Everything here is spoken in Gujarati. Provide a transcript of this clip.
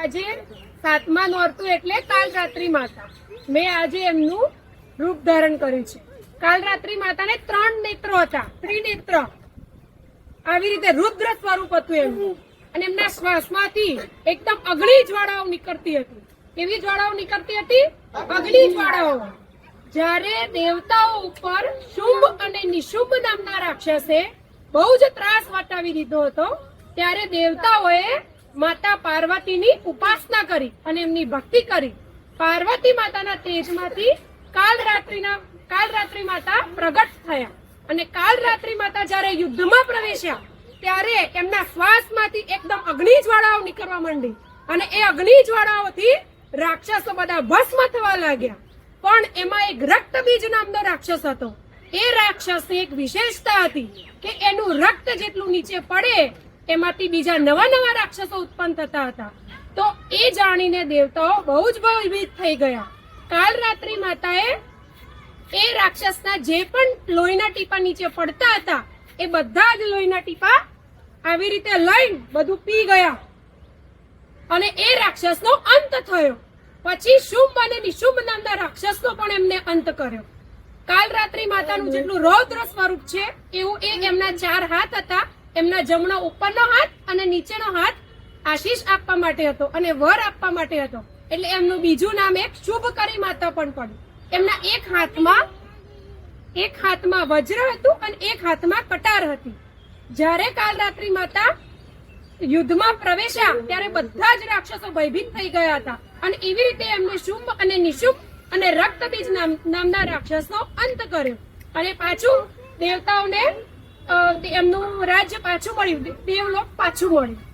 આજે સાતમા નોરતું એટલે કાલ રાત્રિ માતા. મેં આજે એમનું રૂપ ધારણ કર્યું છે. કાલ રાત્રિ માતાને ત્રણ નેત્રો હતા. ત્રિનેત્ર. આવી રીતે રુદ્ર સ્વરૂપ હતું એમનું. અને એમના શ્વાસમાંથી એકદમ અગ્નિ જ્વાળાઓ નીકળતી હતી. કેવી જ્વાળાઓ નીકળતી હતી? અગ્નિ જ્વાળાઓ. જ્યારે દેવતાઓ ઉપર શુભ અને નિશુભ નામના રાક્ષસે બહુ જ ત્રાસ વટાવી દીધો હતો, ત્યારે દેવતાઓએ માતા પાર્વતીની ઉપાસના કરી અને એમની ભક્તિ કરી. પાર્વતી માતાના તેજમાંથી કાલ રાત્રિના કાલ રાત્રિ માતા પ્રગટ થયા. અને કાલ રાત્રિ માતા જ્યારે યુદ્ધમાં પ્રવેશ્યા, ત્યારે એમના શ્વાસમાંથી એકદમ અગ્નિ જ્વાળાઓ નીકળવા માંડી. અને એ અગ્નિ જ્વાળાઓથી રાક્ષસો બધા ભસ્મ થવા લાગ્યા. પણ એમાં એક રક્તબીજ નામનો રાક્ષસ હતો. એ રાક્ષસની એક વિશેષતા હતી કે એનું રક્ત જેટલું નીચે પડે એમાંથી બીજા નવા નવા રાક્ષસો ઉત્પન્ન થતા હતા. તો એ જાણીને દેવતાઓ બહુ જ ભયભીત થઈ ગયા. કાલ રાત્રિ માતાએ એ રાક્ષસના જે પણ લોહીના ટીપા નીચે પડતા હતા એ બધા જ લોહીના ટીપા આવી રીતે લઈને બધું પી ગયા. અને એ રાક્ષસનો અંત થયો. પછી શુંભ અને નિશુંભ નામના રાક્ષસનો પણ એમને અંત કર્યો. કાલ રાત્રિ માતાનું જેટલું રૌદ્ર સ્વરૂપ છે એવું એ એમના ચાર હાથ હતા. એમના જમણો ઉપરનો હાથ અને નીચેનો હાથ આશીષ આપવા માટે હતો અને વર આપવા માટે હતો. એટલે એમનું બીજું નામ એક શુભકરી માતા પણ પડ્યું. એમના એક હાથમાં એક હાથમાં વજ્ર હતું અને એક હાથમાં કટાર હતી. જ્યારે કાલ રાત્રિ માતા યુદ્ધમાં પ્રવેશ્યા, ત્યારે બધા જ રાક્ષસો ભયભીત થઈ ગયા હતા. અને એવી રીતે એમને શુંભ અને નિશુંભ અને રક્તબીજ નામ- નામના રાક્ષસનો અંત કર્યો. અને પાછું દેવતાઓને એમનું રાજ્ય પાછું મળ્યું દેવલોક પાછું મળ્યું.